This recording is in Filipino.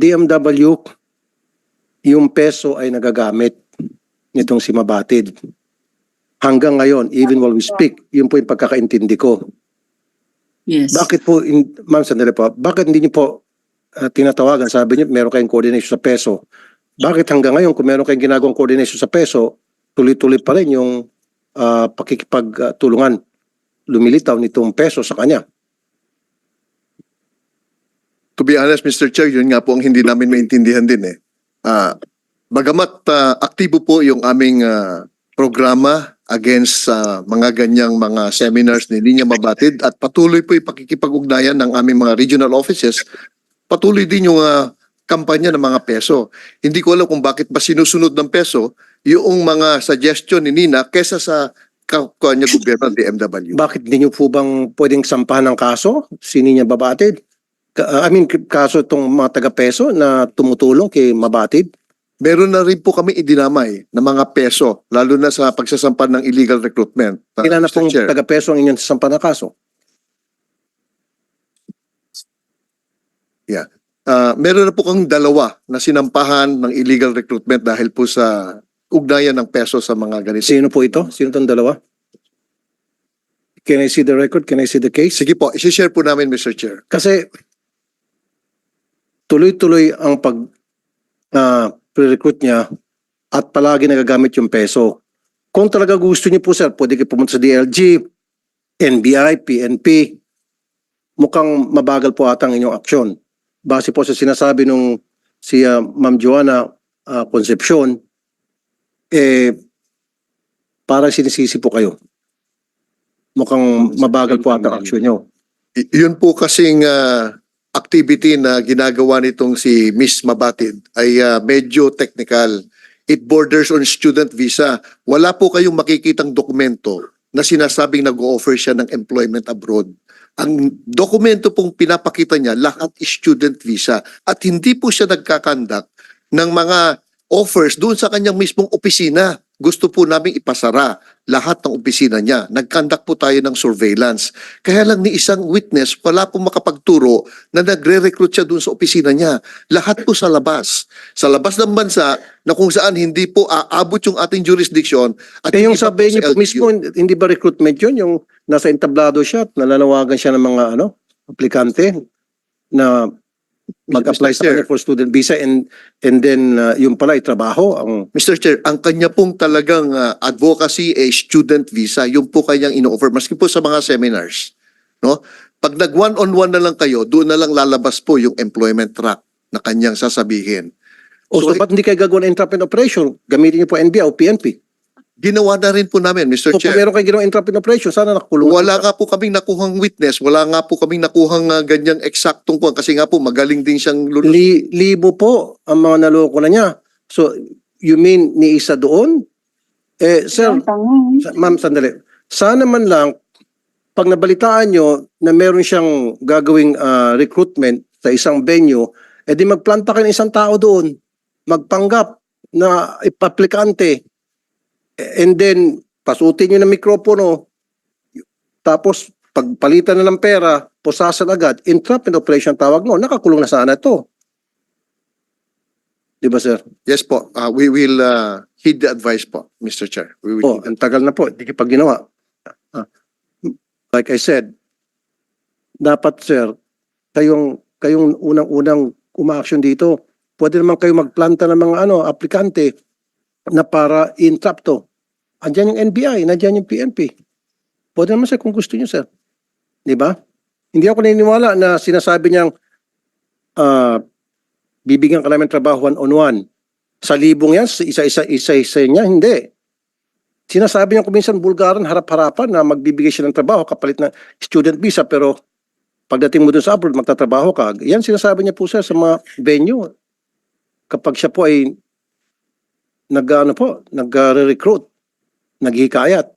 DMW, yung peso ay nagagamit nitong si Mabatid. Hanggang ngayon, even while we speak, yun po yung pagkakaintindi ko. Yes. Bakit po, in, ma'am, sandali po, bakit hindi niyo po ah, tinatawagan? Sabi niyo, meron kayong coordination sa peso. Bakit hanggang ngayon, kung meron kayong ginagawang coordination sa peso, tuloy-tuloy pa rin yung uh, pakikipagtulungan lumilitaw nitong peso sa kanya? To be honest, Mr. Chair, yun nga po ang hindi namin maintindihan din eh. Ah, bagamat ah, aktibo po yung aming ah, programa against sa mga ganyang mga seminars ni Linya Mabatid at patuloy po yung pakikipag-ugnayan ng aming mga regional offices, patuloy din yung ah, kampanya ng mga peso. Hindi ko alam kung bakit ba sinusunod ng peso yung mga suggestion ni Nina kesa sa ka- kanya gobyerno ng DMW. Bakit hindi niyo po bang pwedeng sampahan ng kaso? Sino niya babatid? Ka- I mean, kaso itong mga taga-peso na tumutulong kay Mabatid? Meron na rin po kami idinamay ng mga peso, lalo na sa pagsasampan ng illegal recruitment. uh, Ilan na pong taga-peso ang inyong sampahan ng kaso? Ah, meron na po kang dalawa na sinampahan ng illegal recruitment dahil po sa ugnayan ng peso sa mga ganito. Sino po ito? Sino itong dalawa? Can I see the record? Can I see the case? Sige po, isi-share po namin, Mr. Chair. Kasi tuloy-tuloy ang pag ah, pre-recruit niya at palagi nagagamit yung peso. Kung talaga gusto niyo po sir, pwede kayo pumunta sa DLG, NBI, PNP. Mukhang mabagal po ata ang inyong aksyon. Base po sa sinasabi nung si ah, Ma'am Joanna ah, Concepcion, eh, parang sinisisi po kayo. Mukhang mabagal po ata ang aksyon niyo. Y- yun po kasing ah, activity na ginagawa nitong si Miss Mabatid ay ah, medyo technical. It borders on student visa. Wala po kayong makikitang dokumento na sinasabing nag-offer siya ng employment abroad. Ang dokumento pong pinapakita niya, lahat is student visa. At hindi po siya nagkakandak ng mga offers doon sa kanyang mismong opisina. Gusto po namin ipasara lahat ng opisina niya. Nagkandak po tayo ng surveillance. Kaya lang ni isang witness, wala pong makapagturo na nagre-recruit siya doon sa opisina niya. Lahat po sa labas. Sa labas ng bansa na kung saan hindi po aabot yung ating jurisdiction. At Eh yung sabi niyo po mismo, hindi ba recruitment yun? Yung nasa entablado siya at nalalawagan siya ng mga ano, aplikante na mag-apply sa kanya for student visa and and then uh, yung pala ay trabaho ang Mr. Chair, ang kanya pong talagang ah, advocacy ay student visa. Yung po kanyang ino-offer. Maski po sa mga seminars. No? Pag nag one-on-one na lang kayo, doon na lang lalabas po yung employment track na kanyang sasabihin. o so, So, ba't hindi kayo gagawa ng entrapment operation? Gamitin niyo po NBI o PNP. Ginawa na rin po namin, Mr. O kung Chair. meron kayo ginawang entrapment operation, sana nakakulong. Wala nga po kaming nakuhang witness, wala nga po kaming nakuhang ah, ganyang eksaktong po kasi nga po magaling din siyang lulus. Li, libo po ang mga naloko na niya. So, you mean ni isa doon? Eh, sir, Sa- Ma'am, sandali. Sana man lang, pag nabalitaan nyo na meron siyang gagawing ah, recruitment sa isang venue, edi magplanta kayo ng isang tao doon. Magpanggap na ipaplikante. And then, pasutin nyo ng mikropono. Tapos, pagpalitan na ng pera, pusasan agad. Entrapment operation tawag mo. Nakakulong na sana ito. Di ba, sir? Yes po, ah, we will ah, heed the advice po, Mr. Chair. We will Oh, heed ang tagal na po, hindi pa ginawa. Ah, Like I said, dapat sir, kayong kayong unang-unang umaaksyon dito, pwede naman kayo magplanta ng mga ano, aplikante na para in-trap to. Andiyan yung NBI, nandiyan yung PNP. Pwede naman sir kung gusto niyo sir. Di ba? Hindi ako naniniwala na sinasabi niyang ah, bibigyan ka namin trabaho one on one. Sa libong yan, sa isa-isa isa-isa niya, hindi. Sinasabi niya kuminsan bulgaran harap-harapan na magbibigay siya ng trabaho kapalit na student visa pero pagdating mo dun sa abroad magtatrabaho ka. Yan sinasabi niya po sir sa mga venue. Kapag siya po ay nag ano po, nag-recruit, naghihikayat.